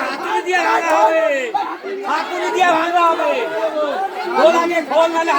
হাতুড়ি দিয়ে ভাঙা হবে। হাতুড়ি দিয়ে ভাঙা হবে। খোল আগে খোল নাহলে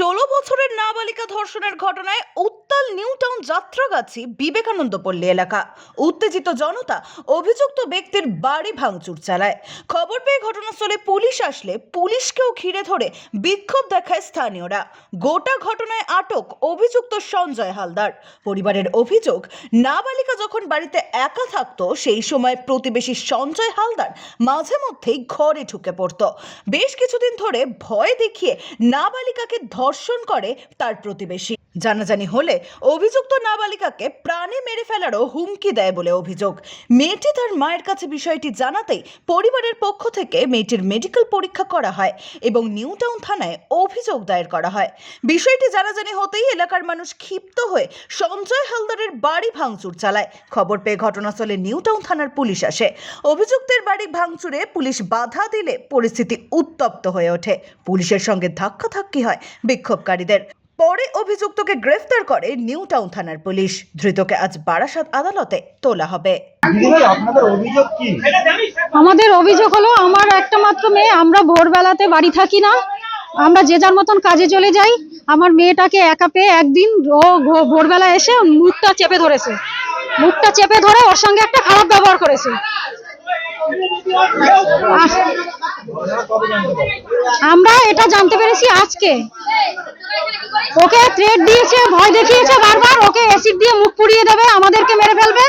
ষোলো বছরের নাবালিকা ধর্ষণের ঘটনায় উত্তাল নিউ টাউন যাত্রাগাছি বিবেকানন্দ পল্লী এলাকা। উত্তেজিত জনতা অভিযুক্ত ব্যক্তির বাড়ি ভাঙচুর চালায়। খবর পেয়ে ঘটনাস্থলে পুলিশ আসলে পুলিশকেও ঘিরে ধরে বিক্ষোভ দেখায় স্থানীয়রা। গোটা ঘটনায় আটক অভিযুক্ত সঞ্জয় হালদার। পরিবারের অভিযোগ, নাবালিকা যখন বাড়িতে একা থাকতো, সেই সময় প্রতিবেশী সঞ্জয় হালদার মাঝে মধ্যেই ঘরে ঢুকে পড়তো। বেশ কিছুদিন ধরে ভয় দেখিয়ে নাবালিকাকে ধর্ষণ করে তার প্রতিবেশী। জানাজানি হলে অভিযুক্ত নাবালিকাকে প্রাণে মেরে ফেলারও হুমকি দেয় বলে অভিযোগ। মেয়েটি তার মায়ের কাছে বিষয়টি জানাতেই পরিবারের পক্ষ থেকে মেয়েটির মেডিকেল পরীক্ষা করা হয় এবং নিউ টাউন থানায় অভিযোগ দায়ের করা হয়। বিষয়টি জানাজানি হতেই এলাকার মানুষ ক্ষিপ্ত হয়ে সঞ্জয় হালদারের বাড়ি ভাঙচুর চালায়। খবর পেয়ে ঘটনাস্থলে নিউ টাউন থানার পুলিশ আসে। অভিযুক্তের বাড়ি ভাঙচুরে পুলিশ বাধা দিলে পরিস্থিতি উত্তপ্ত হয়ে ওঠে। পুলিশের সঙ্গে ধাক্কাধাক্কি হয় বিক্ষোভকারীদের। পরে অভিযুক্তকে গ্রেফতার করে নিউ টাউন থানার পুলিশ। ধৃতকে আজ বারাসাত আদালতে তোলা হবে। আমাদের অভিযোগ হলো আমার একটা মাত্র মেয়ে আমরা ভোরবেলাতে বাড়ি থাকি না। আমরা যে যার মতন কাজে চলে যাই আমার মেয়েটাকে একা পেয়ে একদিন ও ভোরবেলা এসে মুখটা চেপে ধরেছে। মুখটা চেপে ধরে ওর সঙ্গে একটা খারাপ ব্যবহার করেছে। আমরা এটা জানতে পেরেছি আজকে। ওকে থ্রেট দিয়েছে, ভয় দেখিয়েছে বারবার, ওকে অ্যাসিড দিয়ে মুখ পুড়িয়ে দেবে, আমাদেরকে মেরে ফেলবে।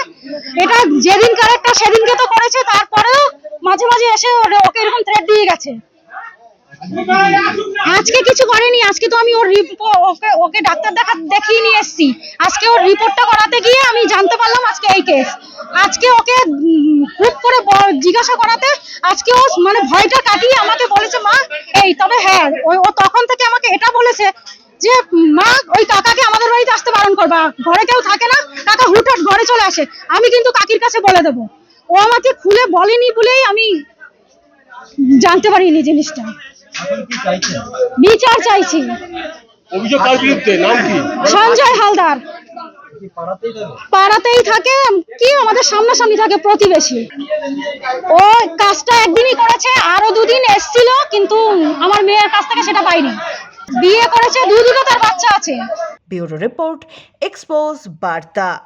এটা যেদিন কারেক্টটা সেদিনকে তো করেছে, তারপরেও মাঝে মাঝে এসে ওকে এরকম থ্রেট দিয়ে গেছে। আজকে কিছু করেনি, আজকে তো আমি ওর ওকে ওকে ডাক্তার দেখা দেখিয়ে নিয়ে এসেছি। আজকে ওর রিপোর্টটা করাতে গিয়ে আমি জানতে পারলাম আজকে এই কেস আজকে ওকে খুব করে জিজ্ঞাসা করাতে আজকে ও মানে ভয়টা কাটিয়ে আমাকে বলেছে, মা, এই, তবে হ্যাঁ ও তখন থেকে আমাকে এটা বলেছে যে মা ওই কাকাকে আমাদের বাড়িতে আসতে বারণ করবা। ঘরে কেউ থাকে না কাকা হুটহাট ঘরে চলে আসে। আমি কিন্তু কাকির কাছে বলে দেবো। ও আমাকে খুলে বলেনি বলেই আমি জানতে পারিনি জিনিসটা। বিচার চাইছি। অভিযোগ কার বিরুদ্ধে নাম কি? সঞ্জয় হালদার। পাড়াতেই থাকে কি আমাদের সামনাসামনি থাকে প্রতিবেশী। ও কাজটা একদিনই করেছে আরও দুদিন এসছিল কিন্তু আমার মেয়ের কাছ থেকে সেটা পাইনি। বিয়ে করেছে দু দুটো তার বাচ্চা আছে। ব্যুরো রিপোর্ট এক্সপোজ বার্তা।